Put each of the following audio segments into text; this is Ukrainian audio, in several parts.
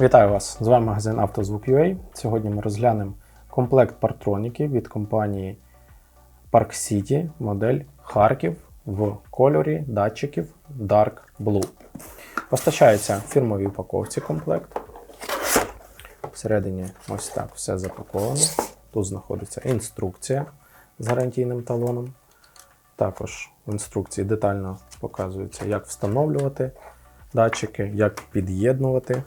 Вітаю вас! З вами магазин «Автозвук.UA». Сьогодні ми розглянемо комплект партроніків від компанії Park City, модель Харків в кольорі датчиків Dark Blue. Постачається в фірмовій упаковці комплект. Всередині ось так все запаковано. Тут знаходиться інструкція з гарантійним талоном. Також в інструкції детально показується, як встановлювати датчики, як під'єднувати.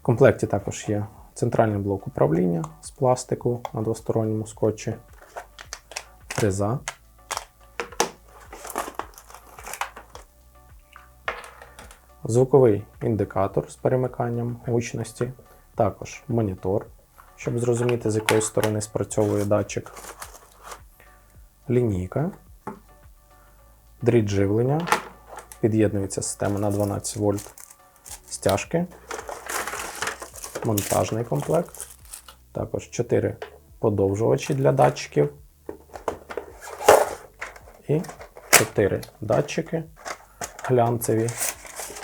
В комплекті також є центральний блок управління з пластику на двосторонньому скотчі, фреза, звуковий індикатор з перемиканням гучності, також монітор, щоб зрозуміти, з якої сторони спрацьовує датчик, лінійка, дріт живлення, під'єднується система на 12 вольт, стяжки монтажний комплект. Також 4 подовжувачі для датчиків. І 4 датчики глянцеві.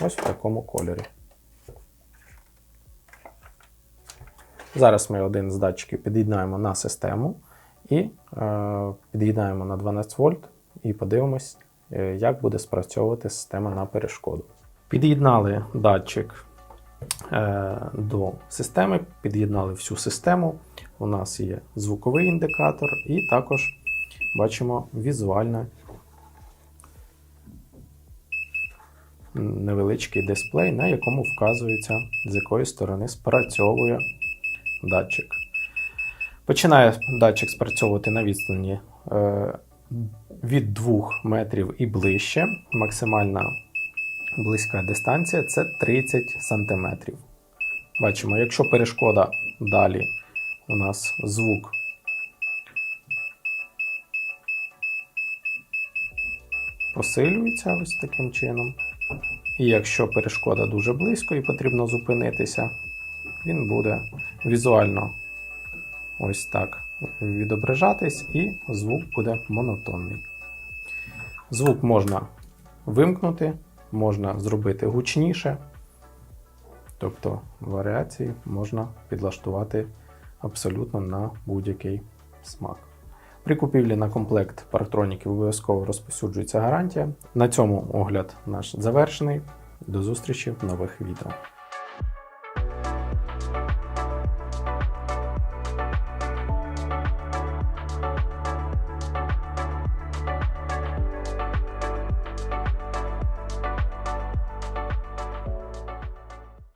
Ось в такому кольорі. Зараз ми один з датчиків під'єднаємо на систему і е, під'єднаємо на 12 вольт і подивимось, е, як буде спрацьовувати система на перешкоду. Під'єднали датчик до системи, під'єднали всю систему. У нас є звуковий індикатор, і також бачимо візуальне невеличкий дисплей, на якому вказується, з якої сторони спрацьовує датчик. Починає датчик спрацьовувати на відстані е, від 2 метрів і ближче. Максимальна близька дистанція це 30 см. Бачимо, якщо перешкода далі у нас звук посилюється ось таким чином. І якщо перешкода дуже близько і потрібно зупинитися, він буде візуально ось так відображатись, і звук буде монотонний. Звук можна вимкнути, можна зробити гучніше, тобто варіації можна підлаштувати абсолютно на будь-який смак. При купівлі на комплект парктроніків обов'язково розпосюджується гарантія. На цьому огляд наш завершений. До зустрічі в нових відео.